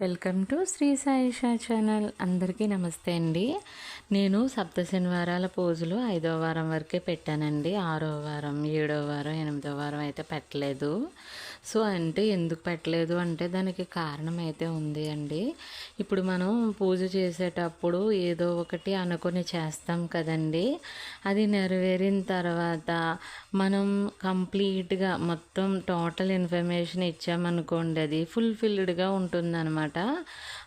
Welcome to Sri Saisha channel. అందరికీ నమస్తే అండి. నేను సప్త శనివారాల పూజలు ఐదో వారం వరకే పెట్టానండి. ఆరో వారం ఏడో వారం ఎనిమిదో వారం అయితే పెట్టలేదు. సో అంటే ఎందుకు పెట్టలేదు? అంటే దానికి కారణం అయితే ఉంది అండి. ఇప్పుడు మనం పూజ చేసేటప్పుడు ఏదో ఒకటి అనుకొని చేస్తాం కదండి. అది నెరవేరిన తర్వాత మనం కంప్లీట్గా మొత్తం టోటల్ ఇన్ఫర్మేషన్ ఇచ్చామనుకోండి అది ఫుల్ఫిల్డ్గా ఉంటుందన్నమాట.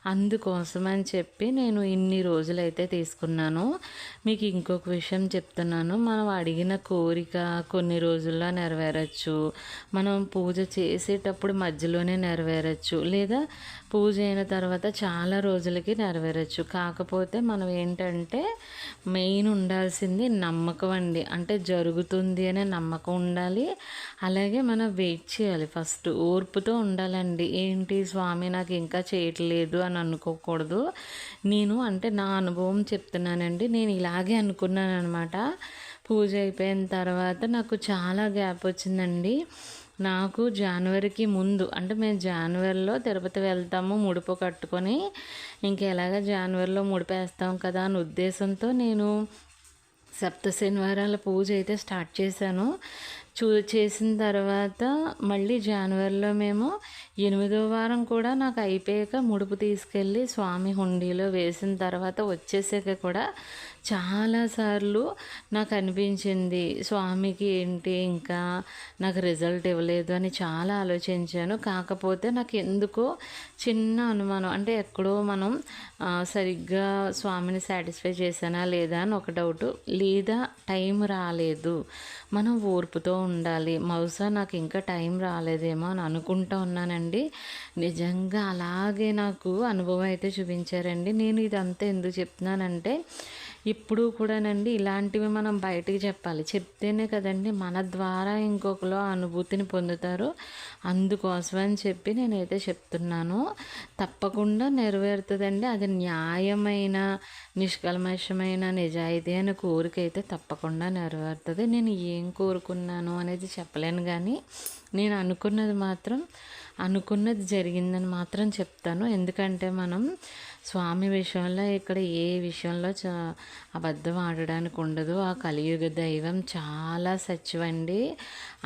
అందుకోసం అని చెప్పి నేను ఇన్ని రోజులైతే తీసుకున్నాను. మీకు ఇంకొక విషయం చెప్తున్నాను. మనం అడిగిన కోరిక కొన్ని రోజుల్లో నెరవేరచ్చు. మనం పూజ చేసేటప్పుడు మధ్యలోనే నెరవేరచ్చు. లేదా పూజ అయిన తర్వాత చాలా రోజులకి నెరవేరచ్చు. కాకపోతే మనం ఏంటంటే మెయిన్ ఉండాల్సింది నమ్మకం అండి. అంటే జరుగుతుంది అనే నమ్మకం ఉండాలి. అలాగే మనం వెయిట్ చేయాలి ఫస్ట్. ఓర్పుతో ఉండాలండి. ఏంటి స్వామి నాకు ఇంకా చేయట్లేదు అని అనుకోకూడదు. నేను అంటే నా అనుభవం చెప్తున్నానండి. నేను ఇలాగే అనుకున్నాను అనమాట పూజ అయిపోయిన తర్వాత నాకు చాలా గ్యాప్ వచ్చిందండి. నాకు జనవరికి ముందు అంటే మేము జనవరిలో తిరుపతి వెళ్తాము ముడుపు కట్టుకొని. ఇంకెలాగ జనవరిలో ముడిపేస్తాం కదా అని ఉద్దేశంతో నేను సప్త శనివారాల పూజ అయితే స్టార్ట్ చేశాను. చూ చేసిన తర్వాత మళ్ళీ జనవరిలో మేము ఎనిమిదో వారం కూడా నాకు అయిపోయాక ముడుపు తీసుకెళ్ళి స్వామి హుండీలో వేసిన తర్వాత వచ్చేసాక కూడా చాలాసార్లు నాకు అనిపించింది స్వామికి ఏంటి ఇంకా నాకు రిజల్ట్ ఇవ్వలేదు అని చాలా ఆలోచించాను. కాకపోతే నాకు ఎందుకో చిన్న అనుమానం అంటే ఎక్కడో మనం సరిగ్గా స్వామిని సాటిస్ఫై చేశానా లేదా అని ఒక డౌట్ లేదా టైం రాలేదు. మనం ఓర్పుతో ఉండాలి. బహుశా నాకు ఇంకా టైం రాలేదేమో అని అనుకుంటూ ఉన్నానండి. నిజంగా అలాగే నాకు అనుభవం అయితే చూపించారండి. నేను ఇదంతా ఎందుకు చెప్తున్నానంటే ఇప్పుడు కూడానండి ఇలాంటివి మనం బయటికి చెప్పాలి. చెప్తేనే కదండి మన ద్వారా ఇంకొకరు అనుభూతిని పొందుతారు. అందుకోసం అని చెప్పి నేనైతే చెప్తున్నాను. తప్పకుండా నెరవేరుతుందండి. అది న్యాయమైన నిష్కల్మషమైన నిజాయితీ అనే కోరిక అయితే తప్పకుండా నెరవేరుతుంది. నేను ఏం కోరుకున్నాను అనేది చెప్పలేను కానీ నేను అనుకున్నది మాత్రం అనుకున్నది జరిగిందని మాత్రం చెప్తాను. ఎందుకంటే మనం స్వామి విషయంలో ఇక్కడ ఏ విషయంలో చ అబద్ధం ఆడడానికి ఉండదు. ఆ కలియుగ దైవం చాలా సచ్చివండి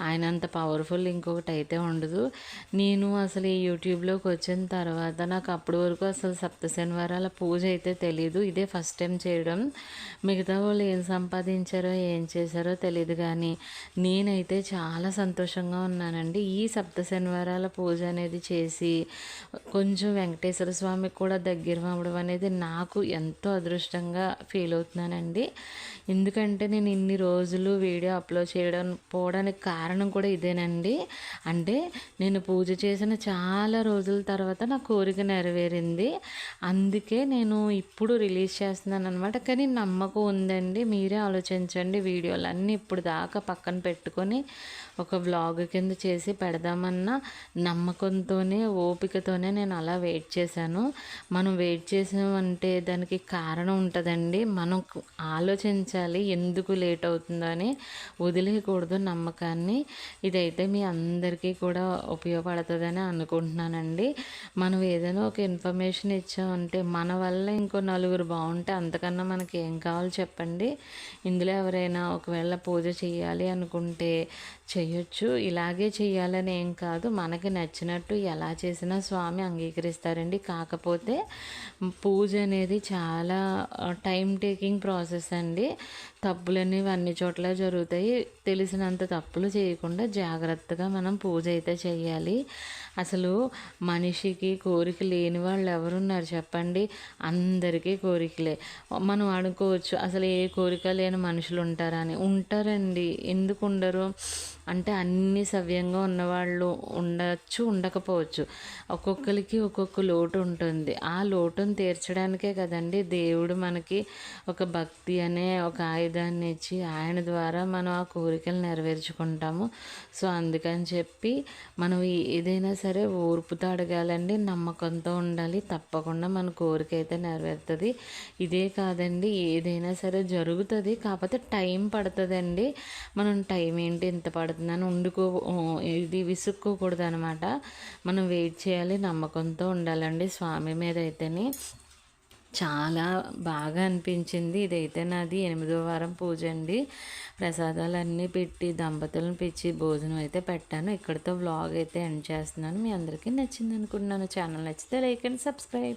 ఆయన అంత పవర్ఫుల్ ఇంకొకటి అయితే ఉండదు. నేను అసలు ఈ యూట్యూబ్లోకి వచ్చిన తర్వాత నాకు అప్పటి వరకు అసలు సప్త శనివారాల పూజ అయితే తెలియదు ఇదే ఫస్ట్ టైం చేయడం. మిగతా వాళ్ళు ఏం సంపాదించారో ఏం చేశారో తెలియదు కానీ నేనైతే చాలా సంతోషంగా ఉన్నానండి. ఈ సప్త శనివారాల పూజ అనేది చేసి కొంచెం వెంకటేశ్వర స్వామికి కూడా దగ్గర అవ్వడం అనేది నాకు ఎంతో అదృష్టంగా ఫీల్ అవుతున్నానండి. ఎందుకంటే నేను ఇన్ని రోజులు వీడియో అప్లోడ్ చేయడం పోవడానికి కారణం కూడా ఇదేనండి. అంటే నేను పూజ చేసిన చాలా రోజుల తర్వాత నా కోరిక నెరవేరింది. అందుకే నేను ఇప్పుడు రిలీజ్ చేస్తున్నాను అనమాట కానీ నమ్మకం ఉందండి. మీరే ఆలోచించండి. వీడియోలు అన్నీ ఇప్పుడు దాకా పక్కన పెట్టుకొని ఒక వ్లాగ్ కింద చేసి పెడదామన్న నమ్మకంతోనే ఓపికతోనే నేను అలా వెయిట్ చేశాను. మనం వెయిట్ చేసామంటే దానికి కారణం ఉంటుందండి. మనం ఆలోచించాలి ఎందుకు లేట్ అవుతుందని వదిలేయకూడదు నమ్మకాన్ని. ఇదైతే మీ అందరికీ కూడా ఉపయోగపడుతుందని అనుకుంటున్నానండి. మనం ఏదైనా ఒక ఇన్ఫర్మేషన్ ఇచ్చామంటే మన వల్ల ఇంకో నలుగురు బాగుంటే అంతకన్నా మనకి ఏం కావాలో చెప్పండి. ఇందులో ఎవరైనా ఒకవేళ పూజ చేయాలి అనుకుంటే చేయొచ్చు. ఇలాగే చేయాలని ఏం కాదు. మనకి నచ్చినట్టు ఎలా చేసినా స్వామి అంగీకరిస్తారండి. కాకపోతే పూజ అనేది చాలా టైం టేకింగ్ ప్రాసెస్ అండి. తప్పులనేవి అన్ని చోట్ల జరుగుతాయి. తెలిసినంత తప్పులు చేయకుండా జాగ్రత్తగా మనం పూజ అయితే చేయాలి అసలు మనిషికి కోరిక లేని వాళ్ళు ఎవరున్నారు చెప్పండి. అందరికీ కోరికలే. మనం అనుకోవచ్చు అసలు ఏ కోరిక లేని మనుషులు ఉంటారని. ఉంటారండి. ఎందుకు ఉండరు? అంటే అన్ని సవ్యంగా ఉన్నవాళ్ళు ఉండొచ్చు ఉండకపోవచ్చు. ఒక్కొక్కరికి ఒక్కొక్క లోటు ఉంటుంది. ఆ లోటును తీర్చడానికే కదండి దేవుడు మనకి ఒక భక్తి అనే ఒక ఆయుధం ఆయుధాన్ని ఇచ్చి ఆయన ద్వారా మనం ఆ కోరికలు నెరవేర్చుకుంటాము. సో అందుకని చెప్పి మనం ఏదైనా సరే ఓర్పుతో అడగాలండి నమ్మకంతో ఉండాలి. తప్పకుండా మన కోరిక అయితే నెరవేరుతుంది. ఇదే కాదండి ఏదైనా సరే జరుగుతుంది. కాకపోతే టైం పడుతుందండి. మనం టైం ఏంటి ఇంత పడుతుందని ఉండుకో ఇది విసుక్కోకూడదు అనమాట మనం వెయిట్ చేయాలి నమ్మకంతో ఉండాలండి స్వామి మీద అయితేనే చాలా బాగా అనిపించింది. ఇదైతే నాది ఎనిమిదో వారం పూజ అండి. ప్రసాదాలన్నీ పెట్టి దంపతులను పిచ్చి భోజనం అయితే పెట్టాను. ఇక్కడితో వ్లాగ్ అయితే ఎండ్ చేస్తున్నాను. మీ అందరికీ నచ్చింది అనుకుంటున్నాను ఛానల్ నచ్చితే లైక్ అండ్ సబ్స్క్రైబ్.